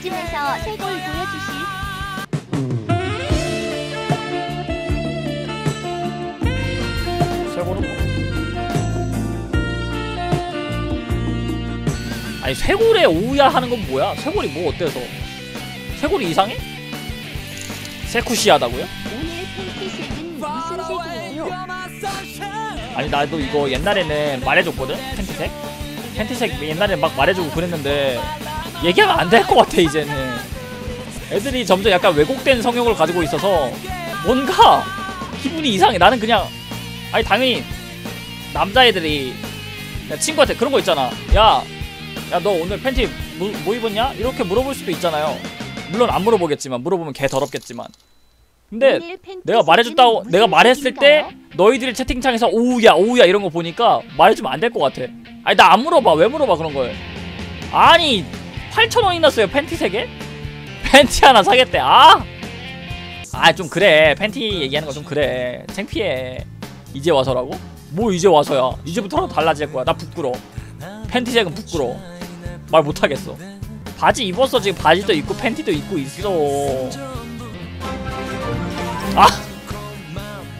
이쯤에서 쇄골 보여주실 뭐 아니 쇄골에 오우야 하는 건 뭐야? 쇄골이 뭐 어때서? 쇄골이 이상해? 세쿠시하다고요? 오늘 팬티색은 무슨 색이에요? 아니 나도 이거 옛날에는 말해줬거든 팬티색 팬티색 옛날에 막 말해주고 그랬는데 얘기하면 안 될 것 같아 이제는. 애들이 점점 약간 왜곡된 성욕을 가지고 있어서 뭔가 기분이 이상해. 나는 그냥 아니 당연히 남자애들이 친구한테 그런 거 있잖아. 야 야 너 오늘 팬티 뭐, 뭐 입었냐? 이렇게 물어볼 수도 있잖아요. 물론 안 물어보겠지만 물어보면 개 더럽겠지만. 근데 내가 말해줬다고 내가 말했을 때? 너희들이 채팅창에서 오우야 오우야 이런 거 보니까 말해주면 안 될 것 같아. 아니 나 안 물어봐. 왜 물어봐 그런 걸? 아니 8천원이나 써요 팬티 3개? 팬티 하나 사겠대 아! 아 좀 그래. 팬티 얘기하는 거 좀 그래. 창피해. 이제 와서라고? 뭐 이제 와서야? 이제부터 달라질 거야. 나 부끄러 팬티색은 부끄러 말 못하겠어. 바지 입었어 지금. 바지도 입고 팬티도 입고 있어. 아!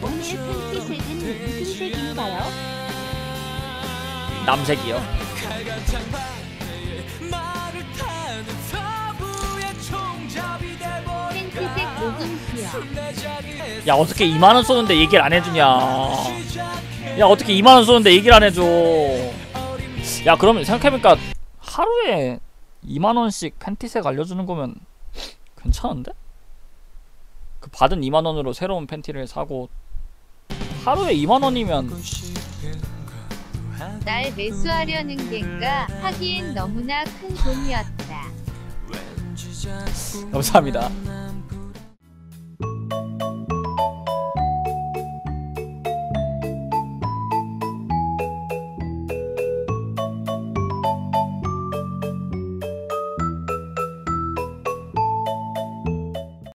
오늘 팬티색은 무슨 색인가요? 남색이요 야 어떻게 2만원 쏘는데 얘기를 안 해주냐 야 어떻게 2만원 쏘는데 얘기를 안 해줘 야 그러면 생각해보니까 하루에 2만원씩 팬티색 알려주는 거면 괜찮은데? 그 받은 2만원으로 새로운 팬티를 사고 하루에 2만원이면 날 매수하려는 겐가 하기엔 너무나 큰 돈이었다. 감사합니다